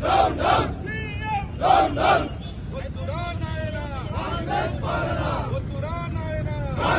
Ram Ram Ram Ram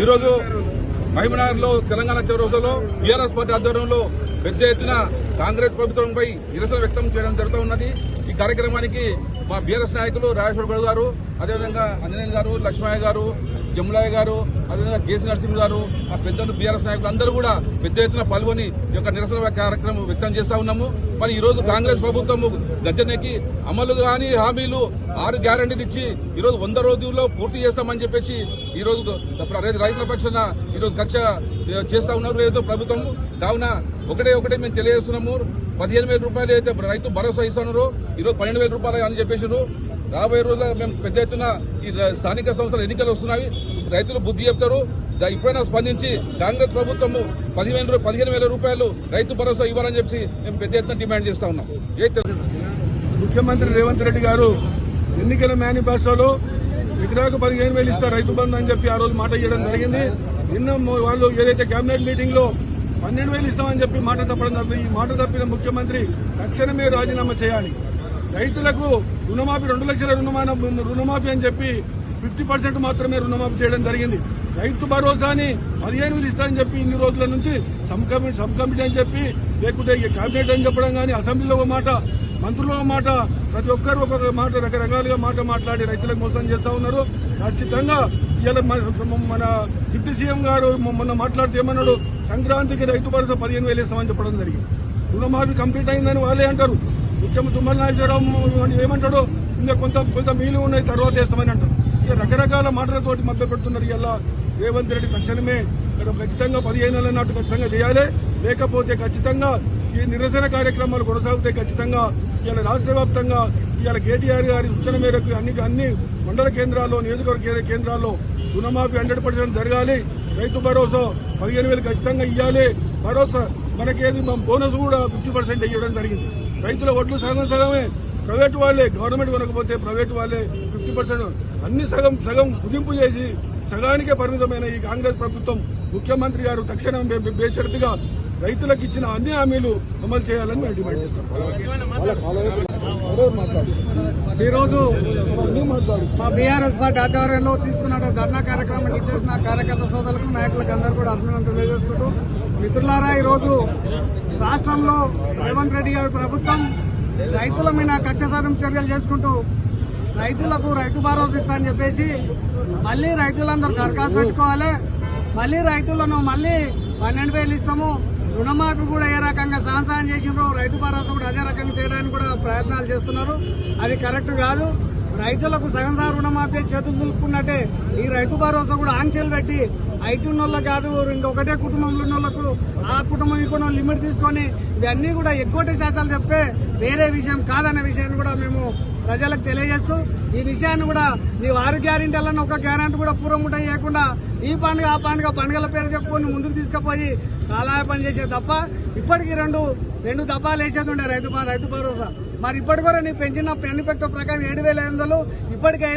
ఈరోజు మహిమనగర్ తెలంగాణ తెలంగాణ చౌరస్తలో TRS party ఆధ్వర్యంలో పెద్ద ఎత్తున కాంగ్రెస్ ప్రభుత్వంపై నిరసన వ్యక్తం చేయడం జరుగుతూ ఉన్నది. ఈ కార్యక్రమానికి మా బీఆర్ఎస్ నాయకులు రాజేశ్వర గౌడ్ గారు అదేవిధంగా అంజనేయ గారు లక్ష్మయ్య గారు జములాయ గారు అదేవిధంగా కేసీ నరసింహ గారు ఆ పెద్దలు బీఆర్ఎస్ నాయకులు అందరూ కూడా పెద్ద ఎత్తున పాల్గొని యొక్క నిరసన కార్యక్రమం వ్యక్తం చేస్తా ఉన్నాము. మరి ఈ రోజు కాంగ్రెస్ ప్రభుత్వం గద్దెనెక్కి అమలు కాని హామీలు ఆరు గ్యారంటీలు ఇచ్చి ఈ రోజు వంద రోజుల్లో పూర్తి చేస్తామని చెప్పేసి ఈ రోజు రైతుల పక్షాన ఈ రోజు కక్ష చేస్తా ఉన్నారు ఏదో ప్రభుత్వం. కావున ఒకటే ఒకటే మేము తెలియజేస్తున్నాము. పదిహేను వేల రూపాయలు అయితే రైతు భరోసా ఇస్తున్నారు ఈ రోజు పన్నెండు వేల రూపాయలు అని చెప్పేసారు రాబోయే రోజుల్లో మేము పెద్ద ఎత్తున ఈ స్థానిక సంస్థల ఎన్నికలు వస్తున్నాయి. రైతులు బుద్ధి చెప్తారు. ఇప్పుడైనా స్పందించి కాంగ్రెస్ ప్రభుత్వం పదిహేను పదిహేను వేల రూపాయలు రైతు భరోసా ఇవ్వాలని చెప్పి మేము పెద్ద ఎత్తున డిమాండ్ చేస్తా ఉన్నాం. ముఖ్యమంత్రి రేవంత్ రెడ్డి గారు ఎన్నికల మేనిఫెస్టోలో ఎకరాకు పదిహేను వేలు ఇస్తారు రైతు బంధు అని చెప్పి ఆ రోజు మాట ఇవ్వడం జరిగింది. నిన్న వాళ్ళు ఏదైతే కేబినెట్ మీటింగ్లో పన్నెండు వేలు ఇస్తామని చెప్పి మాట తప్పడం తప్పి ఈ మాట తప్పిన ముఖ్యమంత్రి తక్షణమే రాజీనామా చేయాలి. రైతులకు రుణమాఫీ రెండు లక్షల రుణమాన రుణమాఫీ అని చెప్పి ఫిఫ్టీ పర్సెంట్ మాత్రమే రుణమాఫీ చేయడం జరిగింది. రైతు భరోసాని పదిహేను వేలు ఇస్తామని చెప్పి ఇన్ని రోజుల నుంచి సబ్ కమిటీ అని చెప్పి లేకుంటే ఈ కేబినెట్ అని చెప్పడం కానీ అసెంబ్లీలో ఒక మాట మంత్రులు మాట ప్రతి ఒక్కరు ఒక్కొక్క మాట రకరకాలుగా మాట మాట్లాడి రైతులకు మోసం చేస్తా ఉన్నారు. ఖచ్చితంగా ఇలా మన- మన డిప్యూటీ సీఎం గారు మొన్న మాట్లాడితే ఏమన్నాడు? సంక్రాంతికి రైతు భరోసా పదిహేను వేలు ఇస్తామని చెప్పడం జరిగింది. రుణమాఫీ కంప్లీట్ అయిందని వాళ్ళే అంటారు. ముఖ్యమంత్రి తుమ్మల నాగేశ్వరరావు ఏమంటాడు? ఇంకా కొంత కొంత మీలు ఉన్నాయి తర్వాత వేస్తామని అంటారు. ఇక రకరకాల మాటలతోటి మభ్య పెడుతున్నారు ఇలా రేవంత్ రెడ్డి తక్షణమే. ఇక్కడ ఖచ్చితంగా పదిహేను నెలల నాటు ఖచ్చితంగా చేయాలి. లేకపోతే ఖచ్చితంగా ఈ నిరసన కార్యక్రమాలు కొనసాగితే ఖచ్చితంగా ఇలా రాష్ట్ర వ్యాప్తంగా ఇవాళ కేటీఆర్ గారి సూచన మేరకు అన్ని అన్ని మండల కేంద్రాల్లో నియోజకవర్గ కేంద్రాల్లో రుణమాఫీ హండ్రెడ్ పర్సెంట్ జరగాలి. రైతు భరోసా పదిహేను వేలు ఖచ్చితంగా ఇవ్వాలి భరోసా మనకేది బోనస్ కూడా ఫిఫ్టీ పర్సెంట్ ఇవ్వడం జరిగింది. రైతుల ఒడ్లు సగం సగమే. ప్రైవేట్ వాళ్ళే గవర్నమెంట్ కొనకపోతే ప్రైవేట్ వాళ్ళే ఫిఫ్టీ పర్సెంట్. అన్ని సగం సగం కుదింపు చేసి సగానికే పరిమితమైన ఈ కాంగ్రెస్ ప్రభుత్వం ముఖ్యమంత్రి గారు తక్షణం బేషరతుగా రైతులకు ఇచ్చిన అన్ని హామీలు అమలు చేయాలని మేము డిమాండ్ చేస్తాం ఈరోజు మా బీఆర్ఎస్ పార్టీ ఆధ్వర్యంలో తీసుకున్న ధర్నా కార్యక్రమానికి ఇచ్చేసిన కార్యకర్త సోదరులకు నాయకులకు అందరూ కూడా అభినందనలు తెలియజేసుకుంటూ మిత్రులారా ఈరోజు రాష్ట్రంలో రేవంత్ రెడ్డి గారి ప్రభుత్వం రైతుల మీద కక్ష సాధన చర్యలు చేసుకుంటూ రైతులకు రైతు భరోసా ఇస్తా అని చెప్పేసి మళ్ళీ రైతులందరూ దరఖాస్తు పెట్టుకోవాలి. మళ్ళీ రైతులను మళ్ళీ పన్నెండు వేలు ఇస్తాము. రుణమాఫీ కూడా ఏ రకంగా సాహసాయం చేసినారో రైతు భరోసా కూడా అదే రకంగా చేయడానికి కూడా ప్రయత్నాలు చేస్తున్నారు. అది కరెక్ట్ కాదు. రైతులకు సగం సార్ రుణమాఫీ చేతులు దులుపుకున్నట్టే ఈ రైతు భరోసా కూడా ఆంక్షలు పెట్టి ఐటీ ఉన్న కాదు ఇంకొకటే కుటుంబంలో ఉన్నోళ్ళకు ఆ కుటుంబం ఈ లిమిట్ తీసుకొని ఇవన్నీ కూడా ఎక్కువ శాసాలు చెప్పే వేరే విషయం కాదనే విషయాన్ని కూడా మేము ప్రజలకు తెలియజేస్తూ ఈ విషయాన్ని కూడా ఈ ఆరు గ్యారెంటీలను ఒక గ్యారెంటీ కూడా పూర్వం చేయకుండా ఈ పండుగ ఆ పండుగ పండుగల పేరు చెప్పుకొని ముందుకు తీసుకుపోయి కాలాయ పని చేసే తప్ప ఇప్పటికీ రెండు రెండు దఫాలు వేసేది ఉండే రైతు రైతు భరోసా. మరి ఇప్పటి కూడా నీ పెంచిన పెన్ను పెట్ట ప్రకారం ఏడు వేల ఐదు వందలు ఇప్పటికే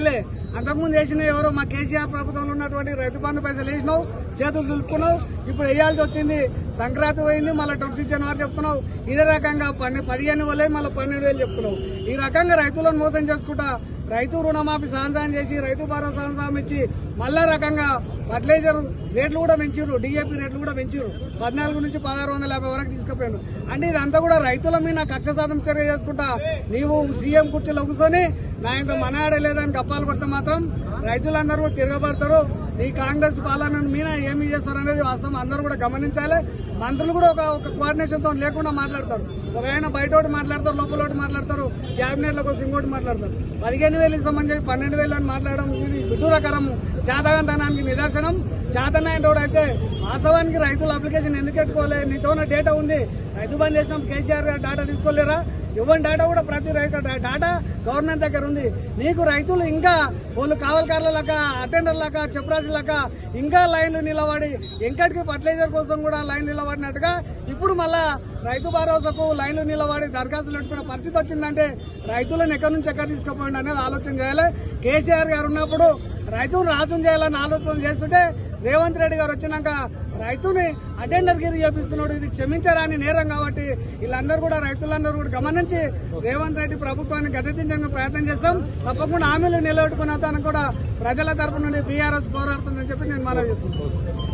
అంతకుముందు వేసిన ఎవరో మా కేసీఆర్ ప్రభుత్వంలో ఉన్నటువంటి రైతు బంధు పైసలు వేసినావు చేతులు దులుపుకున్నావు ఇప్పుడు వేయాల్సి వచ్చింది. సంక్రాంతి పోయింది మళ్ళీ ట్వంటీ జనవరి చెప్తున్నావు. ఇదే రకంగా పన్నె పదిహేను వేలే మళ్ళీ పన్నెండు వేలు చెప్తున్నావు. ఈ రకంగా రైతులను మోసం చేసుకుంటా రైతు రుణమాఫీ సాంసాన్ చేసి రైతు భరోసా ఇచ్చి మళ్ళా రకంగా ఫర్టిలైజర్ రేట్లు కూడా పెంచారు డిఏపి రేట్లు కూడా పెంచారు పద్నాలుగు నుంచి పదహారు వందల యాభై వరకు తీసుకుపోయాను అంటే ఇదంతా కూడా రైతుల మీద కక్ష సాధన చర్య చేసుకుంటా నీవు సీఎం కుర్చీలో కూర్చొని నా ఇంత మనాడలేదని గప్పాలు కొడితే మాత్రం రైతులందరూ తిరగబడతారు. ఈ కాంగ్రెస్ పాలన మీద ఏమి చేస్తారు అనేది వాస్తవం అందరూ కూడా గమనించాలి. మంత్రులు కూడా ఒక ఒక కోఆర్డినేషన్తో లేకుండా మాట్లాడతారు. ఒక ఆయన బయట ఒకటి మాట్లాడతారు లోపల ఒకటి మాట్లాడతారు క్యాబినెట్లో కోసం ఇంకోటి మాట్లాడతారు. పదిహేను వేలు ఇస్తామని చెప్పి పన్నెండు వేలు అని మాట్లాడడం ఇది విదూరకరం చేతగంతనానికి నిదర్శనం. చేతనైనోడు అయితే వాస్తవానికి రైతుల అప్లికేషన్ ఎందుకు పెట్టుకోలే? నీతో డేటా ఉంది. రైతు బంద్ చేసినాం కేసీఆర్ గారు డేటా తీసుకోలేరా? ఇవ్వని డేటా కూడా ప్రతి రైతు డేటా గవర్నమెంట్ దగ్గర ఉంది. నీకు రైతులు ఇంకా వాళ్ళు కావలకారుల లెక్క అటెండర్ లెక్క చెప్రాజు లెక్క ఇంకా లైన్లు నిలబడి ఎంకటికి ఫర్టిలైజర్ కోసం కూడా లైన్ నిలబడినట్టుగా ఇప్పుడు మళ్ళా రైతు భరోసాకు లైన్లు నిలబడి దరఖాస్తులు పెట్టుకునే పరిస్థితి వచ్చిందంటే రైతులను ఎక్కడి నుంచి ఎక్కడ తీసుకుపోయింది అనేది ఆలోచన చేయాలి. కేసీఆర్ గారు ఉన్నప్పుడు రైతును రాజును చేయాలని ఆలోచన చేస్తుంటే రేవంత్ రెడ్డి గారు వచ్చినాక రైతుని అటెండర్ గిరి చేపిస్తున్నాడు. ఇది క్షమించరాని నేరం కాబట్టి వీళ్ళందరూ కూడా రైతులందరూ కూడా గమనించి రేవంత్ రెడ్డి ప్రభుత్వాన్ని గద్దెదించడానికి ప్రయత్నం చేస్తాం. తప్పకుండా హామీలు నిలబెట్టుకున్న కూడా ప్రజల తరపు నుండి బీఆర్ఎస్ పోరాడుతుందని చెప్పి నేను మనం చేస్తున్నాను.